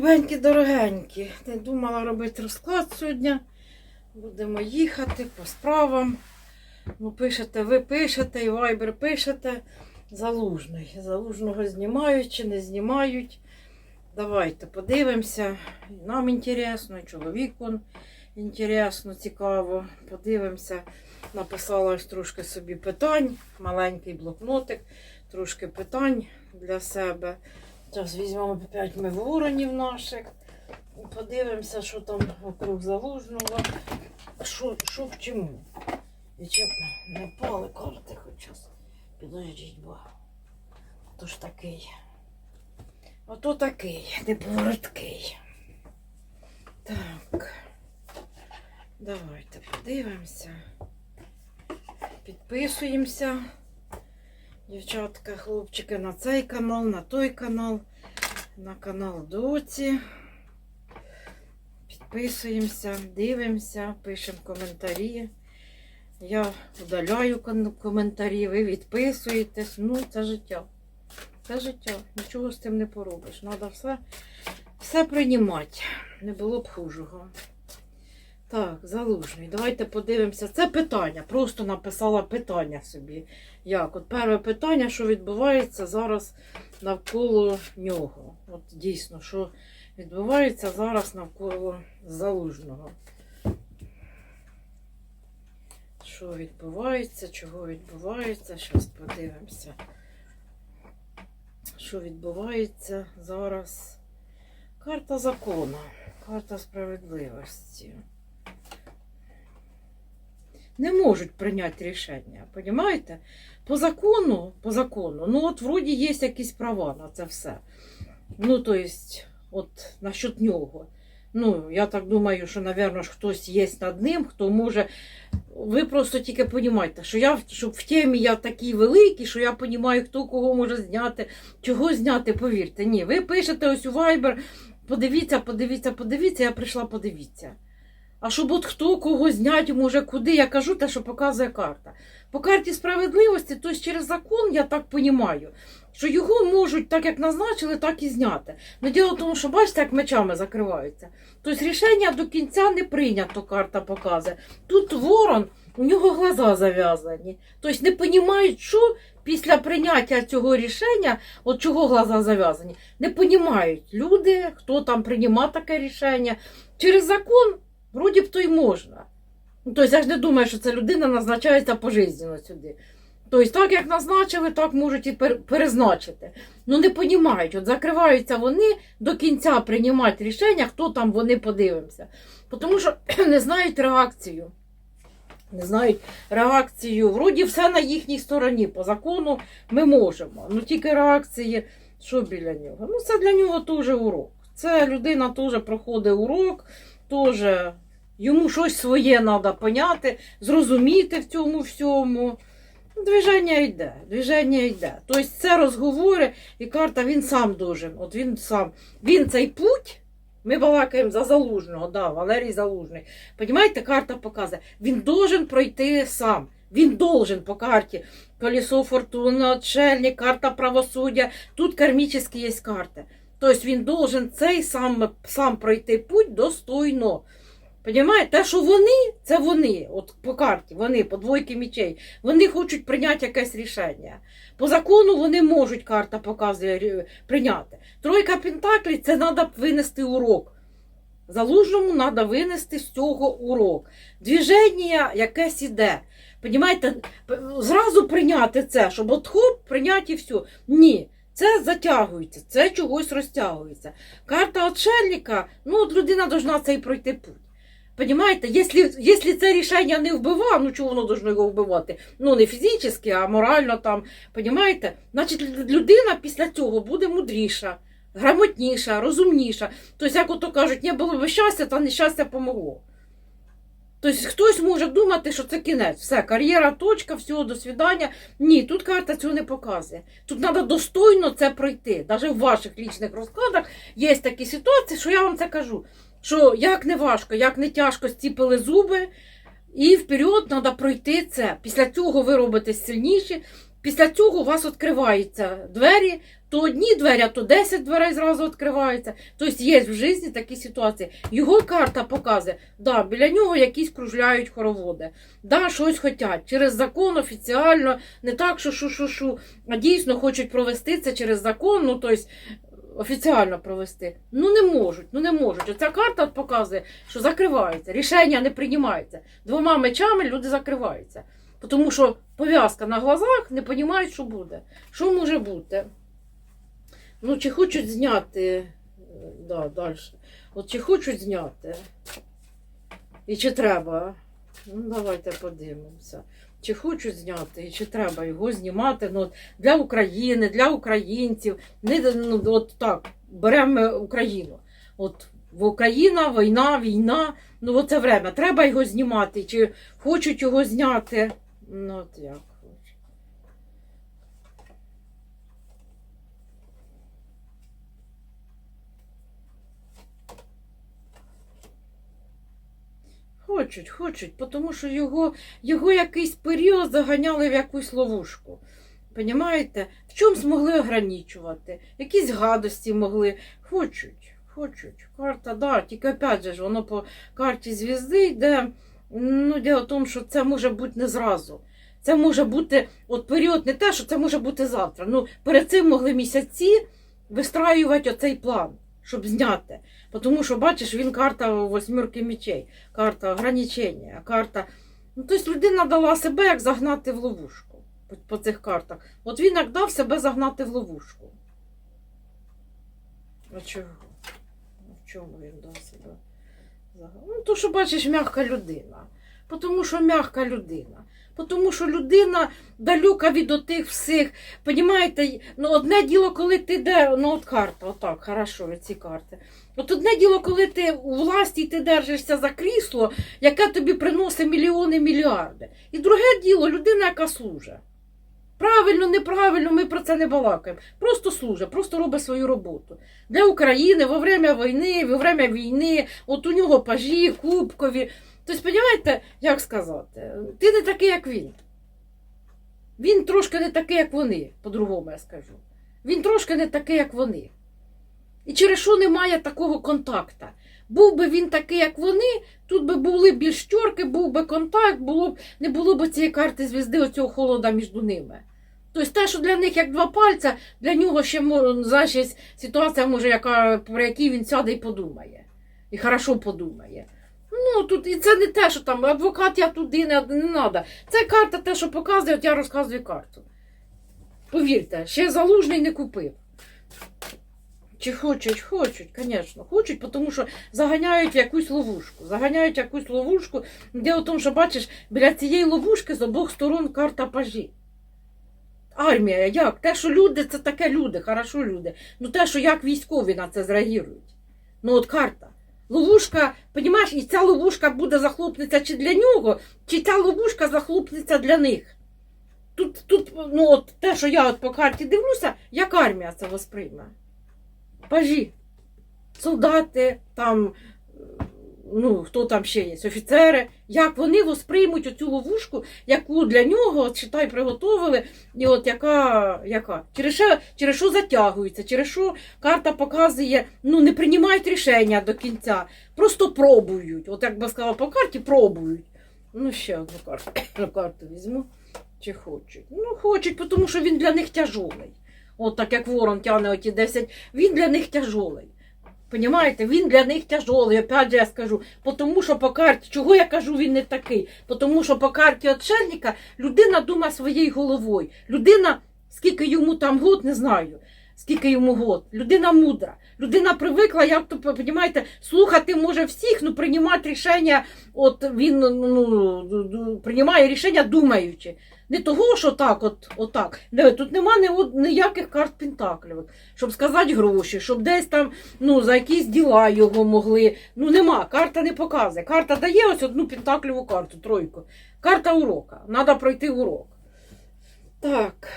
Любенькі, дорогенькі, не думала робити розклад сьогодні. Будемо їхати по справам. Ну, пишете, ви пишете, і вайбер пишете. Залужний. Залужного знімають чи не знімають. Давайте подивимося. Нам інтересно, і чоловіку інтересно, цікаво. Подивимося. Написала ось трошки собі питань, маленький блокнотик, трошки питань для себе. Зараз візьмемо 5 ми воронів наших. Подивимося, що там вокруг залужного. Що, що к чому. І чи не впали карти хоч. Підождіть, бо. То ж такий. Ото такий, неповороткий. Так. Давайте подивимося. Підписуємося. Дівчатка, хлопчики, на цей канал, на той канал, на канал Доці. Підписуємося, дивимося, пишемо коментарі. Я удаляю коментарі, ви відписуєтесь. Ну, це життя. Це життя. Нічого з цим не поробиш. Треба все, все приймати. Не було б хужого. Так, залужний. Давайте подивимося. Це питання. Просто написала питання собі. Як? От перше питання, що відбувається зараз навколо нього. От дійсно, що відбувається зараз навколо залужного. Що відбувається, чого відбувається? Зараз подивимося. Що відбувається зараз? Карта закону, карта справедливості. Не можуть прийняти рішення, розумієте? По закону, по закону, ну от вроді є якісь права на це все. Ну, то есть, от насчет нього. Ну, я так думаю, що, напевно, хтось є над ним, хто може. Ви просто тільки розумієте, що я щоб в темі я такий великий, що я розумію, хто кого може зняти, чого зняти, повірте. Ні, ви пишете ось у Viber, подивіться, подивіться, подивіться, я прийшла подивіться. А щоб от хто кого зняти може куди, я кажу те, що показує карта. По карті справедливості, тобто через закон, я так розумію, що його можуть так як назначили, так і зняти. Ну діло в тому, що бачите, як мечами закриваються. Тобто рішення до кінця не прийнято, карта показує. Тут ворон, у нього глаза зав'язані. Тобто не розуміють, що після прийняття цього рішення, от чого глаза зав'язані, не розуміють люди, хто там приймав таке рішення. Через закон, вроді б то й можна. Ну, Тобто я ж не думаю, що ця людина назначається пожизненно сюди. Тобто, так як назначили, так можуть і перезначити. Ну не розуміють, от закриваються вони до кінця приймати рішення, хто там вони подивимося. Тому що не знають реакцію. Не знають реакцію. Вроді все на їхній стороні. По закону ми можемо. Ну тільки реакції, що біля нього? Ну, це для нього теж урок. Це людина теж проходить урок, теж йому щось своє треба поняти, зрозуміти в цьому всьому. Движення йде, движення йде. Тобто це розговори, і карта він сам должен. От він сам. Він цей путь. Ми балакаємо за залужного, да, Валерій Залужний. Понімаєте, карта показує, він должен пройти сам. Він должен по карті. Колесо фортуни, отшельник, карта правосуддя. Тут кармічні є карти. Тобто він должен цей сам, сам пройти путь достойно. Понімаєте? Те, що вони, це вони, от по карті, вони, по двойки мічей, вони хочуть прийняти якесь рішення. По закону вони можуть, карта показує, прийняти. Тройка пентаклів це треба винести урок. Залужному треба винести з цього урок. Двіження якесь іде. Понімаєте, зразу прийняти це, щоб от хоп, прийняти все. Ні. Це затягується, це чогось розтягується. Карта отшельника, ну от людина повинна цей пройти путь. Понимаєте, якщо, це рішення не вбиває, ну чого воно должно його вбивати? Ну не фізично, а морально там. Понимаєте? Значить, людина після цього буде мудріша, грамотніша, розумніша. Тобто, як ото кажуть, не було б щастя, та нещастя помогло. Тобто хтось може думати, що це кінець. Все, кар'єра, точка, всього, до свидання. Ні, тут карта цього не показує. Тут треба достойно це пройти. Навіть в ваших лічних розкладах є такі ситуації, що я вам це кажу що як не важко, як не тяжко стіпили зуби, і вперед треба пройти це. Після цього ви робитесь сильніші, після цього у вас відкриваються двері то одні двері, а то 10 дверей зразу відкриваються. Тобто є в житті такі ситуації. Його карта показує, да, біля нього якісь кружляють хороводи, да, щось хочуть. Через закон офіціально, не так, що шу-шу-шу, а дійсно хочуть провести це через закон, ну тобто офіціально провести. Ну не можуть, ну не можуть. Оця карта показує, що закривається, рішення не приймається. Двома мечами люди закриваються. Тому що пов'язка на глазах не розуміють, що буде. Що може бути? Ну, чи хочуть зняти. е, Да, далі. От чи хочуть зняти? І чи треба? Ну, давайте подивимося. Чи хочуть зняти, і чи треба його знімати ну, от для України, для українців. Не, ну, от так, беремо Україну. От в Україна, війна, війна. Ну, оце время. Треба його знімати. Чи хочуть його зняти? Ну, от як хочуть. Хочуть, тому що його, його якийсь період заганяли в якусь ловушку. Понімаєте? В чому змогли ограничувати? Якісь гадості могли. Хочуть, хочуть. Карта, да, тільки опять же воно по карті звізди йде. Ну, діло в тому, що це може бути не зразу. Це може бути от період не те, що це може бути завтра. Ну, перед цим могли місяці вистраювати оцей план, щоб зняти. Тому що, бачиш, він карта восьмірки мечей, карта ограничення, карта. Ну, тобто людина дала себе як загнати в ловушку по, по цих картах. От він як дав себе загнати в ловушку. А чого? В чому він дав себе? Ну, то, що бачиш, м'яка людина. Тому що м'яка людина. Тому що людина далека від отих всіх. Понімаєте, ну одне діло, коли ти де, ну от карта, отак, хорошо, ці карти. От одне діло, коли ти у власті ти держишся за крісло, яке тобі приносить мільйони, мільярди. І друге діло, людина, яка служить. Правильно, неправильно, ми про це не балакаємо. Просто служить, просто робить свою роботу. Для України во время війни, во время війни, от у нього пажі, кубкові. Тобто, розумієте, як сказати, ти не такий, як він. Він трошки не такий, як вони, по-другому я скажу. Він трошки не такий, як вони. І через що немає такого контакта. Був би він такий, як вони, тут би були більш тьорки, був би контакт, було б, не було б цієї карти звізди, оцього холода між ними. Тобто те, що для них як два пальця, для нього ще є ситуація, може, яка, про якій він сяде і подумає. І хорошо подумає. Ну, тут і це не те, що там адвокат я туди не, не треба. Це карта те, що показує, от я розказую карту. Повірте, ще залужний не купив. Чи хочуть, хочуть, звісно, хочуть, тому що заганяють якусь ловушку. Заганяють якусь ловушку. Діло в тому, що бачиш, біля цієї ловушки з обох сторон карта пажі. Армія, як? Те, що люди, це таке люди, хорошо люди. Ну те, що як військові на це зреагують. Ну от карта. Ловушка, понімаєш, і ця ловушка буде захлопнеться чи для нього, чи ця ловушка захлопнеться для них. Тут, тут ну от те, що я от по карті дивлюся, як армія це восприйме. Пажі, солдати, там, ну, хто там ще є, офіцери, як вони восприймуть оцю ловушку, яку для нього, читай, приготовили, і от яка, яка? Через, що, через що затягується, через що карта показує, ну, не приймають рішення до кінця, просто пробують. От як би сказала по карті, пробують. Ну, ще одну карту, карту візьму. Чи хочуть? Ну, хочуть, тому що він для них тяжолий. От так як ворон тягне оті 10, він для них тяжолий. Понімаєте, він для них тяжолий. Опять же я скажу, тому що по карті, чого я кажу, він не такий? Тому що по карті отшельника людина думає своєю головою. Людина, скільки йому там год, не знаю. Скільки йому год. Людина мудра. Людина привикла, як то понімаєте, слухати може всіх, ну приймати рішення. От він ну, ду- приймає рішення думаючи. Не того, що так, от, отак. Не, тут нема ніяких карт пентаклів, щоб сказати гроші, щоб десь там ну, за якісь діла його могли. Ну нема, карта не показує. Карта дає ось одну пентакліву карту, тройку. Карта урока. Треба пройти урок. Так.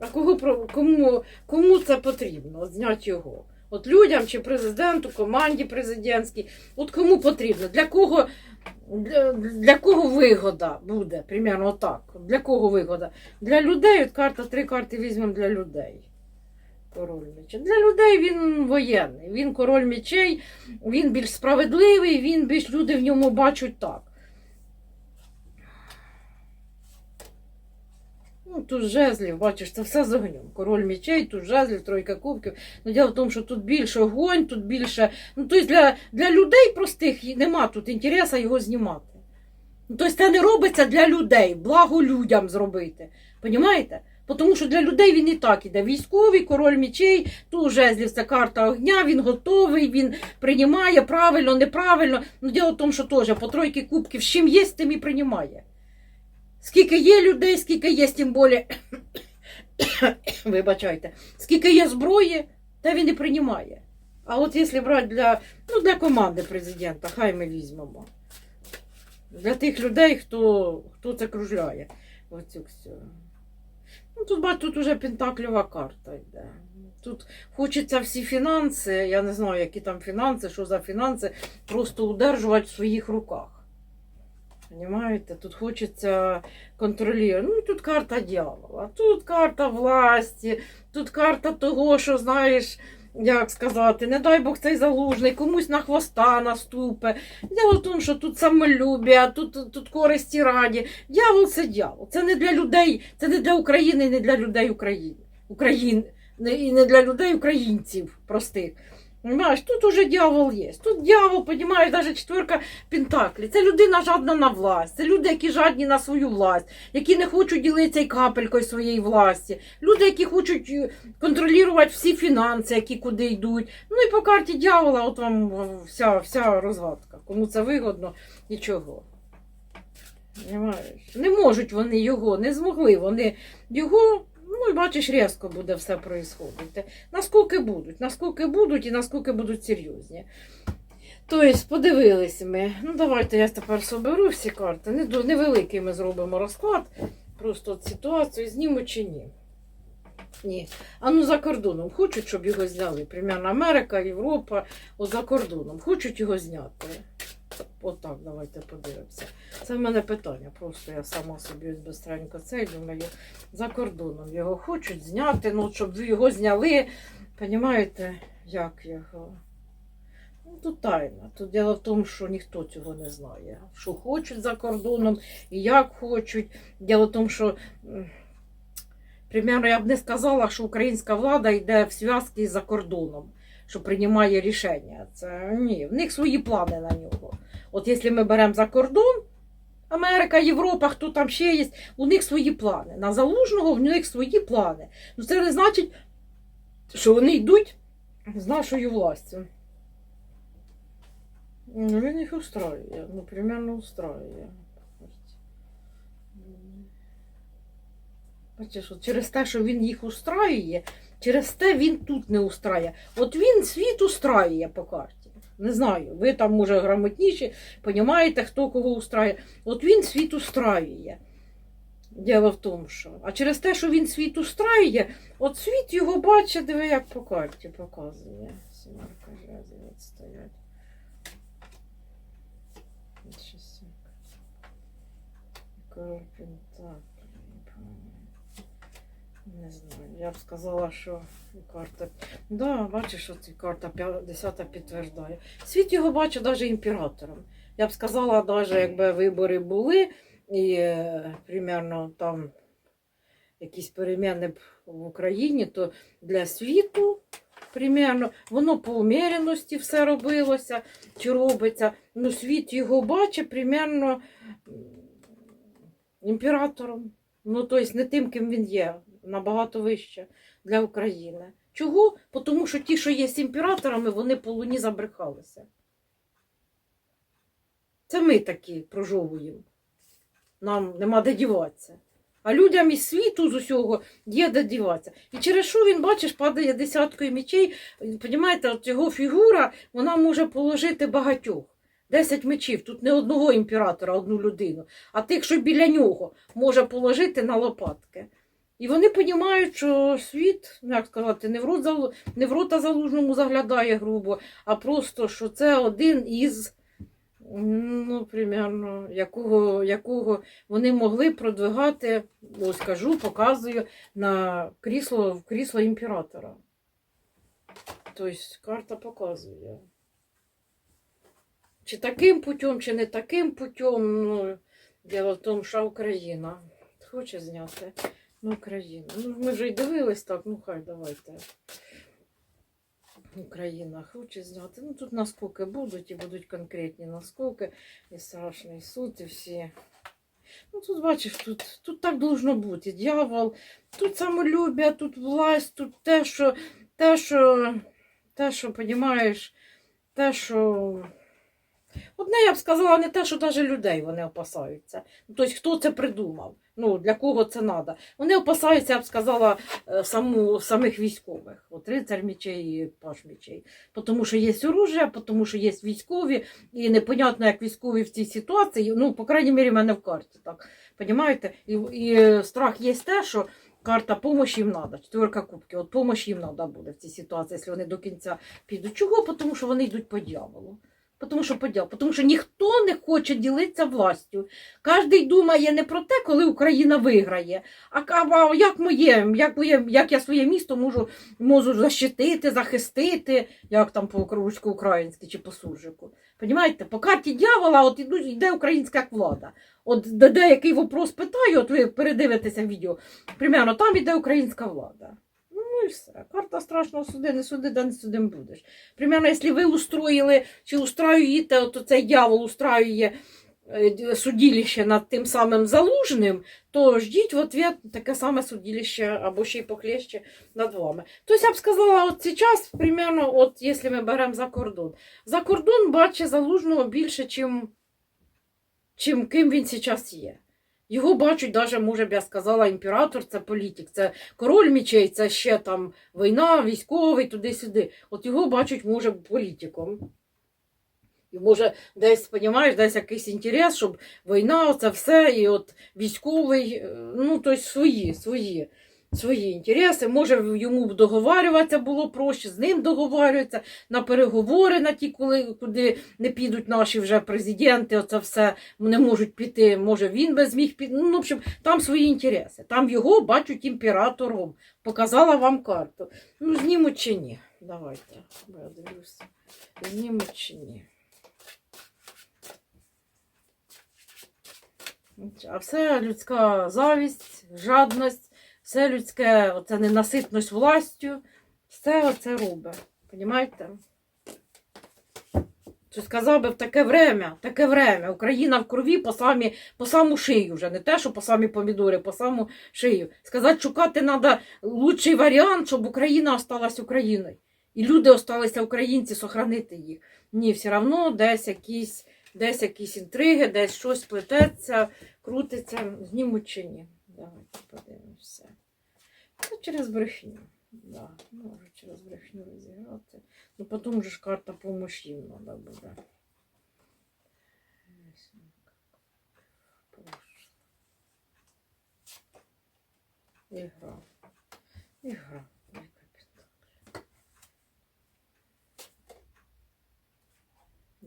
А кого, кому, кому це потрібно? Зняти його. От людям чи президенту, команді президентській. От кому потрібно? Для кого, для, для кого вигода буде? Примерно так. Для кого вигода? Для людей, от карта, три карти візьмемо для людей. Король мечей. Для людей він воєнний. Він король мечей, він більш справедливий, він більш люди в ньому бачать так. Ну, тут жезлів, бачиш, це все з огнем. Король мечей, тут жезлів, тройка кубків. Ну, діло в тому, що тут більше огонь, тут більше. Ну, тобто для, для людей простих нема тут інтересу його знімати. Ну, тобто це не робиться для людей, благо людям зробити. Понімаєте? Тому що для людей він і так іде. Військовий, король мечей, тут жезлів це карта огня, він готовий, він приймає правильно, неправильно. Ну, діло в тому, що теж по тройки кубків, з чим є, з тим і приймає. Скільки є людей, скільки є, тим більше, вибачайте, скільки є зброї, те він і приймає. А от якщо брати для, ну, для команди президента, хай ми візьмемо. Для тих людей, хто, хто це кружляє. Оцю всю. Ну, тут, бач, тут уже пентакльова карта йде. Тут хочеться всі фінанси, я не знаю, які там фінанси, що за фінанси, просто удержувати в своїх руках. Понимаєте? Тут хочеться контролювати. Ну, тут карта дьявола, тут карта власті, тут карта того, що знаєш, як сказати, не дай Бог цей залужний, комусь на хвоста наступе. В тому, що тут самолюбія, тут, тут користі раді. Дьявол це дьявол. Це не для людей, це не для України, і не для людей України. Україн, і не для людей українців простих. Понимаєш, тут уже дьявол є. Тут дьявол, понімаєш, навіть четверка пентаклі. Це людина жадна на власть. Це люди, які жадні на свою власть, які не хочуть ділитися й капелькою своєї власті. Люди, які хочуть е, контролювати всі фінанси, які куди йдуть. Ну і по карті дьявола, от вам вся, вся розгадка. Кому це вигодно, нічого. Понимаєш? Не можуть вони його, не змогли вони його. Ну, і бачиш, різко буде все происходити. Наскільки будуть, наскільки будуть і наскільки будуть серйозні. Тобто, подивилися ми. Ну, давайте я тепер соберу всі карти. Невеликий ми зробимо розклад. Просто от ситуацію зніму чи ні. Ні. А ну за кордоном хочуть, щоб його зняли. Примерно Америка, Європа, от за кордоном. Хочуть його зняти. Отак, давайте подивимося. Це в мене питання. Просто я сама собі ось бистренько цей думаю. За кордоном його хочуть зняти, ну, щоб його зняли. Понімаєте, як його? Ну, тут тайна. Тут діло в тому, що ніхто цього не знає. Що хочуть за кордоном і як хочуть. Діло в тому, що, м, примерно, я б не сказала, що українська влада йде в зв'язки за кордоном, що приймає рішення. Це ні, в них свої плани на нього. От якщо ми беремо за кордон, Америка, Європа, хто там ще є, у них свої плани. На залужного в них свої плани. Ну це не значить, що вони йдуть з нашою властю. Ну, він їх устроює, ну, примерно устроює. Бачиш, от через те, що він їх устраює, через те він тут не устраює. От він світ устраює по карті. Не знаю, ви там, може, грамотніші, понімаєте, хто кого устраює. От він світ устраює. Діло в тому, що. А через те, що він світ устраює, от світ його бачить, диви, як по карті показує. Сімерка жезлів стоять. Король Пентаклів. Не знаю, я б сказала, що карта. Да, бачиш, от і карта 50 підтверждає. Світ його бачить навіть імператором. Я б сказала, навіть якби вибори були, і е, примерно там якісь переміни б в Україні, то для світу примерно воно по уміреності все робилося чи робиться. Ну, світ його бачить примерно імператором. Ну, тобто не тим, ким він є, набагато вище для України. Чого? Тому що ті, що є з імператорами, вони по луні забрехалися. Це ми такі прожовуємо. Нам нема де діватися. А людям із світу з усього є де діватися. І через що він, бачиш, падає десяткою мечей. Понімаєте, от його фігура вона може положити багатьох. Десять мечів, тут не одного імператора, одну людину, а тих, що біля нього, може положити на лопатки. І вони розуміють, що світ, ну, як сказати, не в, рот, не в рота залужному заглядає грубо, а просто, що це один із, ну, примерно, якого, якого вони могли продвигати, ось кажу, показую, на крісло, в крісло імператора. Тобто карта показує. Чи таким путем, чи не таким путем. Ну, діло в тому, що Україна хоче зняти. Ну, Україна. Ну, ми вже й дивились так, ну хай давайте. Україна хоче зняти. Ну тут наскоки будуть, і будуть конкретні наскоки, і страшний суд, і всі. Ну тут бачиш, тут, тут так должно бути. Дьявол, тут самолюбие, тут власть, тут те, що, те, що, те, що, понімаєш, те, що. Одне я б сказала, не те, що навіть людей вони опасаються. Тобто, хто це придумав? Ну, для кого це треба? Вони опасаються, я б сказала, е, саму, самих військових. От рицар мечей і паш мечей. Тому що є оружие, тому що є військові, і непонятно, як військові в цій ситуації, ну, по крайній мірі, в мене в карті, так. Понімаєте? І, і страх є те, що карта помощі їм треба, четверка кубків, от помощі їм треба буде в цій ситуації, якщо вони до кінця підуть. Чого? Тому що вони йдуть по дьяволу. Тому що поділ, тому що ніхто не хоче ділитися властю. Кожен думає не про те, коли Україна виграє, а, як моє, як моє, як я своє місто можу, можу защитити, захистити, як там по русько-українськи чи по суржику. Понімаєте, по карті дьявола от йде українська влада. От деякий вопрос питаю, от ви передивитеся відео, примерно там іде українська влада. І все. Карта страшного суди, не суди, да не судим будеш. Примерно, якщо ви устроїли чи устроюєте, то цей дьявол устраює е, судилище над тим самим залужним, то ждіть в ответ таке саме судилище або ще й похлеще над вами. Тобто я б сказала, от зараз, примерно, от якщо ми беремо за кордон, за кордон бачить залужного більше, чим, чим ким він зараз є. Його бачать, навіть, може б я сказала, імператор це політик, це король мічей, це ще там війна, військовий, туди-сюди. От його бачать, може, політиком. І може десь, розумієш, десь якийсь інтерес, щоб війна, це все, і от військовий, е, ну, тобто свої, свої, свої інтереси. Може, йому договарюватися було проще, з ним договарюватися на переговори, на ті, коли, куди не підуть наші вже президенти, оце все не можуть піти. Може, він би зміг піти. Ну, в общем, там свої інтереси. Там його бачать імператором. Показала вам карту. Ну, знімуть чи ні? Давайте. Я дивлюся. Знімуть чи ні. А все людська завість, жадність, все людське, оце ненаситність властю, все оце робить. Понімаєте? Що сказав би в таке время, таке время, Україна в крові по, самі, по саму шию вже, не те, що по самі помідори, по саму шию. Сказати, шукати треба лучший варіант, щоб Україна осталась Україною. І люди осталися українці, сохранити їх. Ні, все одно десь якісь, десь якісь інтриги, десь щось плететься, крутиться, знімуть чи ні. Давайте подивимося. Це через брехню. Да, може через брехню розіграти. Ну потім же ж карта помощі треба буде. Ігра. Ігра.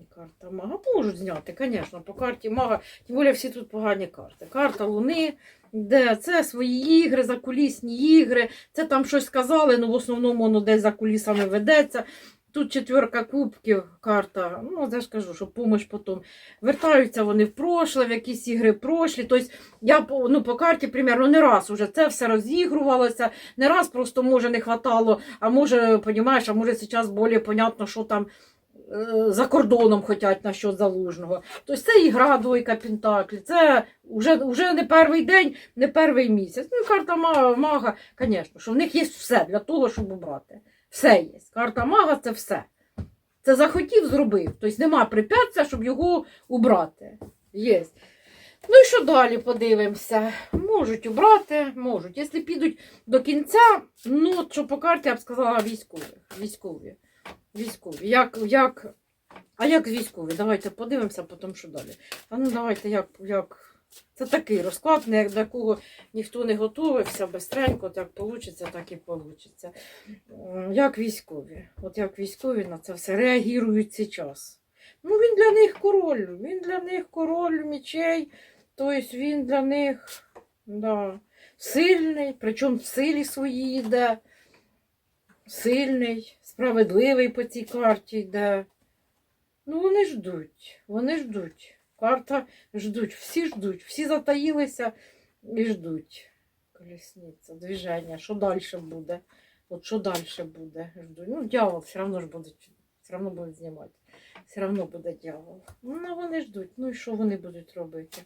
Карта мага можуть зняти, звісно, по карті мага. Тим більше всі тут погані карти. Карта Луни, де це свої ігри, закулісні ігри. Це там щось сказали, ну в основному воно десь за кулісами ведеться. Тут четверка кубків, карта. Ну, я ж кажу, що помощь потім. Вертаються вони в прошле, в якісь ігри прошлі. Тобто я ну, по карті, примерно, не раз уже це все розігрувалося, не раз просто може не хватало, а може, понімаєш, а може зараз більш понятно, що там за кордоном хочуть на що залужного. Тобто це ігра двойка Пентаклі, це вже, вже не перший день, не перший місяць. Ну карта мага, мага, звісно, що в них є все для того, щоб обрати. Все є. Карта мага це все. Це захотів, зробив. Тобто нема препятствия, щоб його убрати. Є. Ну і що далі подивимося? Можуть убрати, можуть. Якщо підуть до кінця, ну, що по карті я б сказала військові. Військові. Військові. Як, як... А як військові? Давайте подивимося, потім що далі. А ну давайте, як, як... Це такий розклад, не як до кого ніхто не готувався, бистренько, так вийде, так і вийде. Як військові. От як військові на це все реагують цей час. Ну, він для них король, він для них король мечей, тобто він для них да, сильний, причому в силі своїй йде. Сильний, справедливий по цій карті йде. Ну, вони ждуть, вони ждуть. Карта ждуть, всі ждуть, всі затаїлися і ждуть. Колісниця, движення, що далі буде? От що далі буде? Ждуть. Ну, дьявол все одно ж буде, все одно будуть знімати. Все одно буде дьявол. Ну, вони ждуть. Ну і що вони будуть робити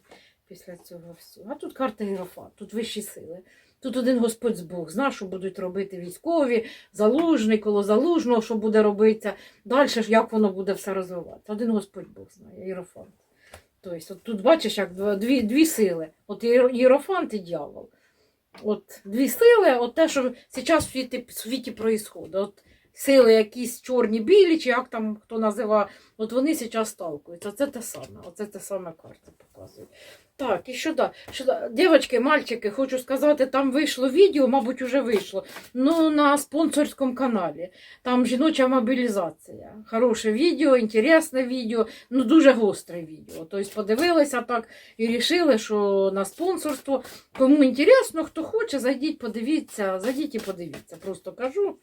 після цього всього? А тут карта Єрофа, тут вищі сили. Тут один Господь Бог знає, що будуть робити військові, залужний, коло залужного, що буде робитися. Далі ж як воно буде все розвиватися. Один Господь Бог знає, Єрофант. Тобто, от тут бачиш, як дві, дві сили. От Єро- Єрофант і дьявол. От дві сили, от те, що зараз в світі, в світі проїсходить. От сили якісь чорні, білі, чи як там хто називає, от вони зараз сталкуються. Оце те саме, оце те саме карта показує. Так, і що да? Що? Дівчатки, мальчики, хочу сказати, там вийшло відео, мабуть, вже вийшло. Ну, на спонсорському каналі. Там жіноча мобілізація. Хороше відео, інтересне відео, ну дуже гостре відео. Тобто подивилися так і рішили, що на спонсорство. Кому інтересно, хто хоче, зайдіть, подивіться, зайдіть і подивіться. Просто кажу.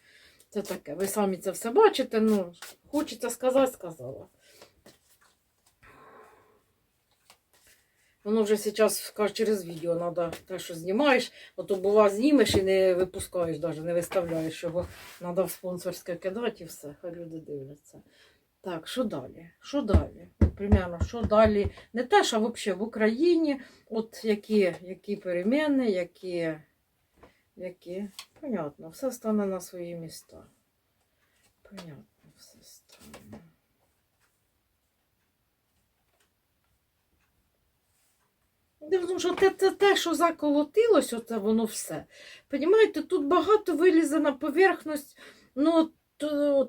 Це таке. Ви самі це все бачите. Ну, хочеться сказати, сказала. Воно вже зараз через відео треба те, що знімаєш, а то бува знімеш і не випускаєш, навіть не виставляєш його. Треба в спонсорське кидати і все, хай люди дивляться. Так, що далі? Що далі? От, примерно, що далі? Не те, що взагалі в Україні, от які, які переміни, які, які. Понятно, все стане на свої міста. Понятно, все стане. Тому що те, те, те, що заколотилось, оце воно все. Понімаєте, тут багато вилізе на поверхність ну,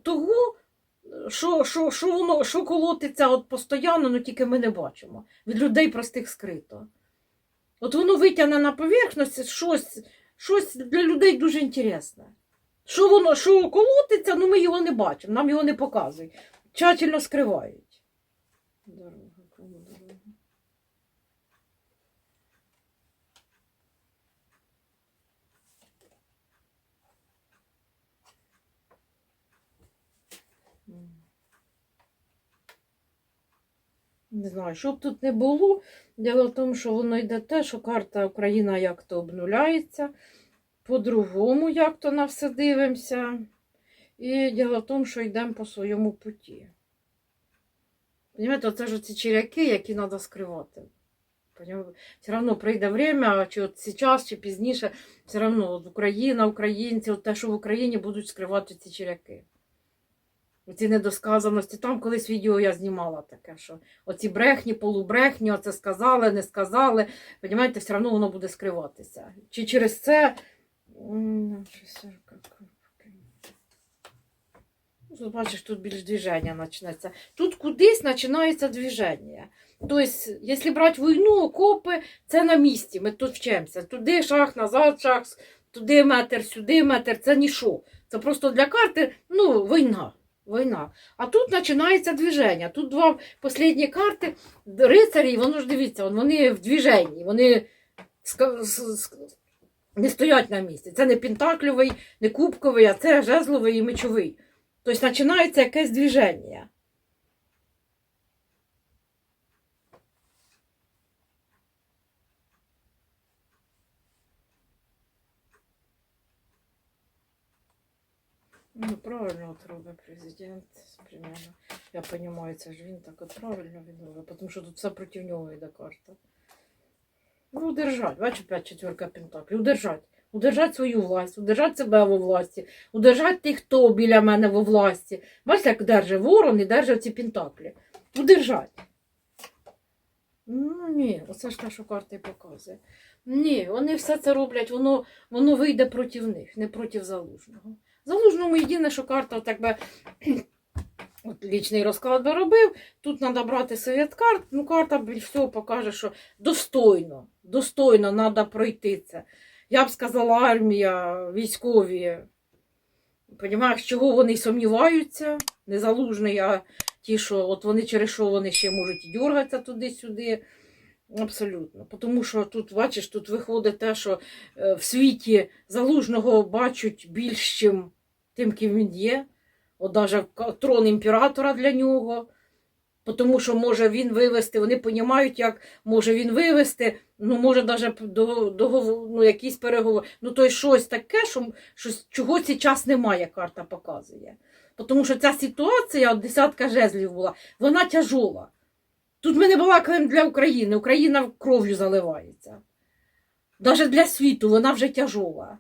того, що, що, що воно що колотиться от постійно, ну тільки ми не бачимо. Від людей простих скрито. От воно витягне на поверхність щось, щось для людей дуже інтересне. Що воно, що колотиться, ну ми його не бачимо, нам його не показують. Тщательно скривають. Не знаю, що б тут не було. Діло в тому, що воно йде те, що карта Україна як-то обнуляється, по-другому як-то на все дивимося. І діло в тому, що йдемо по своєму путі. Понимаєте, це ж ці черяки, які треба скривати. Все одно прийде время, чи от зараз, чи пізніше, все одно Україна, українці, от те, що в Україні будуть скривати ці черяки. Оці недосказаності. Там колись відео я знімала таке, що оці брехні, полубрехні, оце сказали, не сказали. Понімаєте, все одно воно буде скриватися. Чи через це. як- Ну, Тут бачиш, тут більш движення почнеться. Тут кудись починається движення. Тобто, якщо брати війну, окопи, це на місці. Ми тут вчимося. Туди шаг, назад шаг, туди метр, сюди метр. Це нічого. Це просто для карти, ну, війна. Війна. А тут починається движення. Тут два останні карти рицарі, воно ж дивіться, вони в движенні, вони не стоять на місці. Це не пентакльовий, не кубковий, а це жезловий і мечовий. Тобто починається якесь движення. Ну, правильно робить президент, примерно. Я розумію, це ж він так от правильно робить, тому що тут все проти нього йде карта. Ну, удержать, бачу, п'ять четверка пентаклів. Удержать. Удержать свою власть, удержать себе во власті, удержать тих, хто біля мене во власті. Бачите, як держить ворон і держить ці пентаклі. Удержать. Ну ні, оце ж те, що карта показує. Ні, вони все це роблять, воно, воно вийде проти них, не проти залужного. Залужному єдине, що карта так би от лічний розклад би робив. Тут треба брати совет карт. Ну, карта більш всього покаже, що достойно, достойно треба пройти це. Я б сказала, армія, військові. Понімаєш, чого вони сумніваються? Не залужний, а ті, що от вони через що вони ще можуть і дергатися туди-сюди. Абсолютно. Тому що тут, бачиш, тут виходить те, що е, в світі залужного бачать більш тим, ким він є. От к- трон імператора для нього. Тому що може він вивести, вони розуміють, як може він вивести, ну може навіть до, договор, ну, якісь переговори. Ну то й щось таке, що, що чого цей час немає, карта показує. Тому що ця ситуація, от десятка жезлів була, вона тяжола. Тут ми не балакаємо для України, Україна кров'ю заливається. Навіть для світу вона вже тяжола.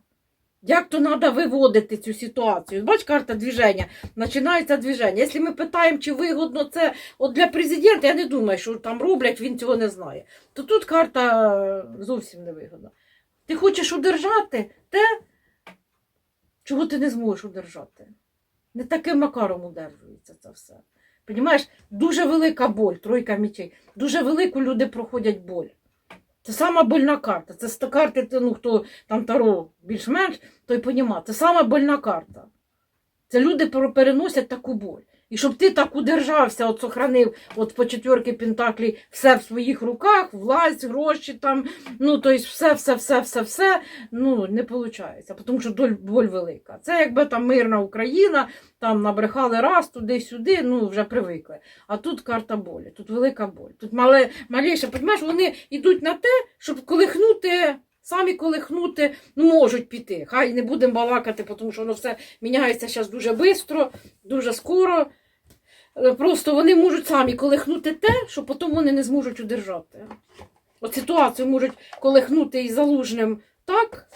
Як то треба виводити цю ситуацію? Бач, карта движення, починається движення. Якщо ми питаємо, чи вигодно це от для президента, я не думаю, що там роблять, він цього не знає. То тут карта е, зовсім не вигодна. Ти хочеш удержати те, чого ти не зможеш удержати. Не таким макаром удержується це все. Понімаєш, дуже велика боль, тройка мечей. Дуже велику люди проходять боль. Це сама больна карта. Це карти, ти, ну хто там таро більш-менш, той понімає. Це сама больна карта. Це люди переносять таку боль. І щоб ти так удержався, от сохранив от по четверки Пентаклі все в своїх руках, власть, гроші там, ну то есть все, все, все, все, все, ну не виходить, тому що доль, боль велика. Це якби там мирна Україна, там набрехали раз туди-сюди, ну вже привикли. А тут карта болі, тут велика боль. Тут мале, маліше, розумієш, вони йдуть на те, щоб колихнути. Самі колихнути ну, можуть піти. Хай не будемо балакати, тому що воно все міняється зараз дуже швидко, дуже скоро. Е, Просто вони можуть самі колихнути те, що потім вони не зможуть удержати. От ситуацію можуть колихнути із залужним так.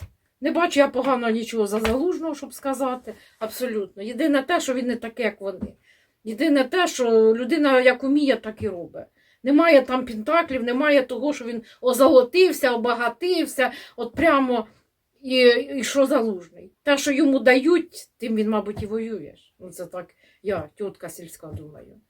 Не бачу я погано нічого за залужного, щоб сказати. Абсолютно. Єдине те, що він не такий, як вони. Єдине те, що людина як уміє, так і робить. Немає там пентаклів, немає того, що він озолотився, обагатився, от прямо і, і що залужний. Те, що йому дають, тим він, мабуть, і воюєш. Ну, це так я, тітка сільська, думаю.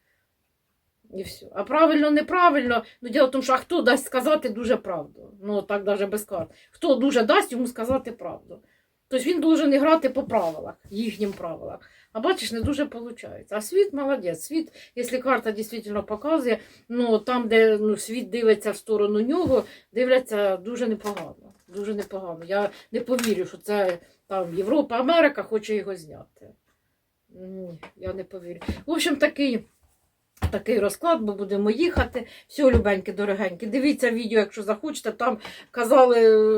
І все. А правильно, неправильно. Ну, діло в тому, що а хто дасть сказати дуже правду. Ну, так навіть без карт. Хто дуже дасть йому сказати правду. Тобто він должен грати по правилах, їхнім правилах. А бачиш, не дуже виходить. А світ молодець. Світ, якщо карта дійсно показує, ну там, де ну, світ дивиться в сторону нього, дивляться дуже непогано. Дуже непогано. Я не повірю, що це там Європа, Америка хоче його зняти. Ні, я не повірю. В общем, такий. Такий розклад, бо будемо їхати. Все, любенькі, дорогенькі. Дивіться відео, якщо захочете. Там казали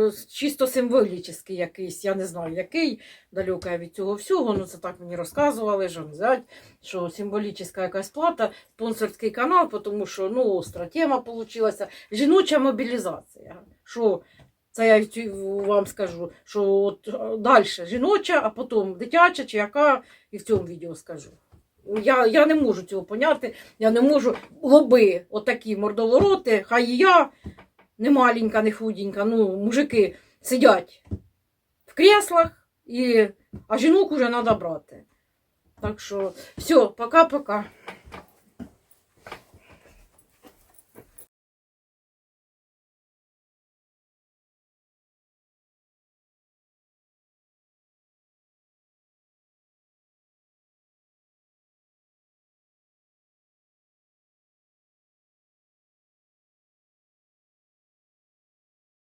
е, чисто символічний якийсь, я не знаю який, далеко від цього всього. Ну це так мені розказували, що взять, що символічна якась плата, спонсорський канал, тому що ну, остра тема вийшла. Жіноча мобілізація. Що це я вам скажу, що от далі жіноча, а потім дитяча чи яка, і в цьому відео скажу. Я, я не можу цього поняти, я не можу лоби, отакі мордовороти, хай і я не маленька, не худенька, ну, мужики сидять в креслах, і, а жінок уже треба брати. Так що, все, пока-пока.